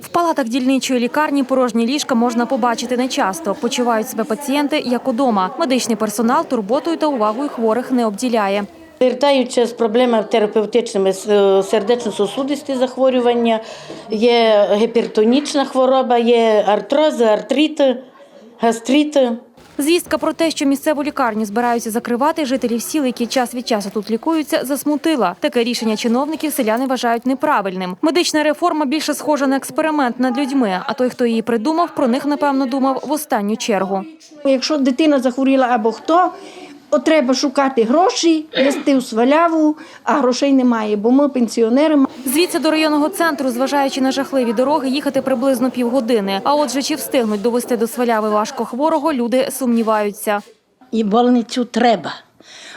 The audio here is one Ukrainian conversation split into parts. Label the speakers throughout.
Speaker 1: В палатах дільничої лікарні порожні ліжка можна побачити нечасто. Почувають себе пацієнти як удома. Медичний персонал турботою та увагою хворих не обділяє.
Speaker 2: Звертаються з проблемами терапевтичними сердечно-сосудисті захворювання, є гіпертонічна хвороба, є артрози, артрити, гастрити.
Speaker 1: Звістка про те, що місцеву лікарню збираються закривати, жителів сіл, які час від часу тут лікуються, засмутила. Таке рішення чиновників селяни вважають неправильним. Медична реформа більше схожа на експеримент над людьми. А той, хто її придумав, про них напевно думав в останню чергу.
Speaker 3: Якщо дитина захворіла або хто, от треба шукати гроші, нести у сваляву, а грошей немає, бо ми пенсіонери.
Speaker 1: Звідси до районного центру, зважаючи на жахливі дороги, їхати приблизно півгодини. А отже, чи встигнуть довести до сваляви важкохворого, люди сумніваються.
Speaker 4: І больницю треба.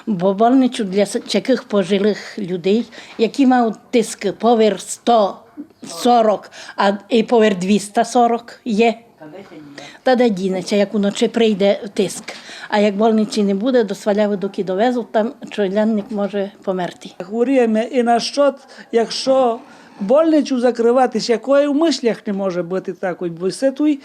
Speaker 4: Бо больницю для таких пожилих людей, які мають тиск повер 140, а і повер 240 є. Та де дінеться, як уночі прийде тиск. А як больниці не буде, до сваляви доки довезуть, там чолянник може померти.
Speaker 5: Хворіємо і на що, якщо больницю закриватись, якої в мислях не може бути такої, бо все тут,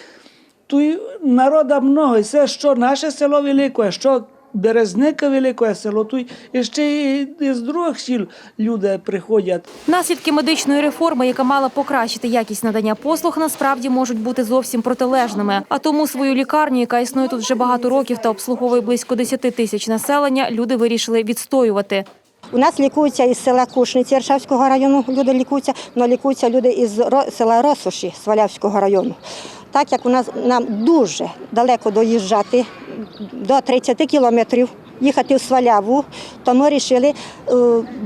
Speaker 5: тут народа много, і все, що наше село велике, що Березника велике село, тут і ще і з других сіл люди приходять.
Speaker 1: Наслідки медичної реформи, яка мала покращити якість надання послуг, насправді можуть бути зовсім протилежними. А тому свою лікарню, яка існує тут вже багато років та обслуговує близько 10 тисяч населення, люди вирішили відстоювати.
Speaker 6: У нас лікуються із села Кушниці Яршавського району. Люди лікуються, але лікуються люди із села Росуші Свалявського району. Так як у нас нам дуже далеко доїжджати, до 30 кілометрів, їхати в Сваляву, то ми вирішили е,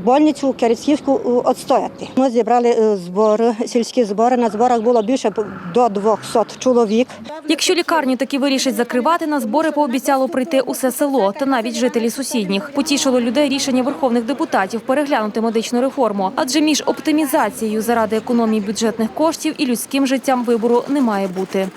Speaker 6: больницю Керецьківську е, відстояти. Ми зібрали е, збори, сільські збори. На зборах було більше до 200 чоловік.
Speaker 1: Якщо лікарню таки вирішать закривати, на збори пообіцяло прийти усе село та навіть жителі сусідніх. Потішило людей рішення верховних депутатів переглянути медичну реформу. Адже між оптимізацією заради економії бюджетних коштів і людським життям вибору не має бути.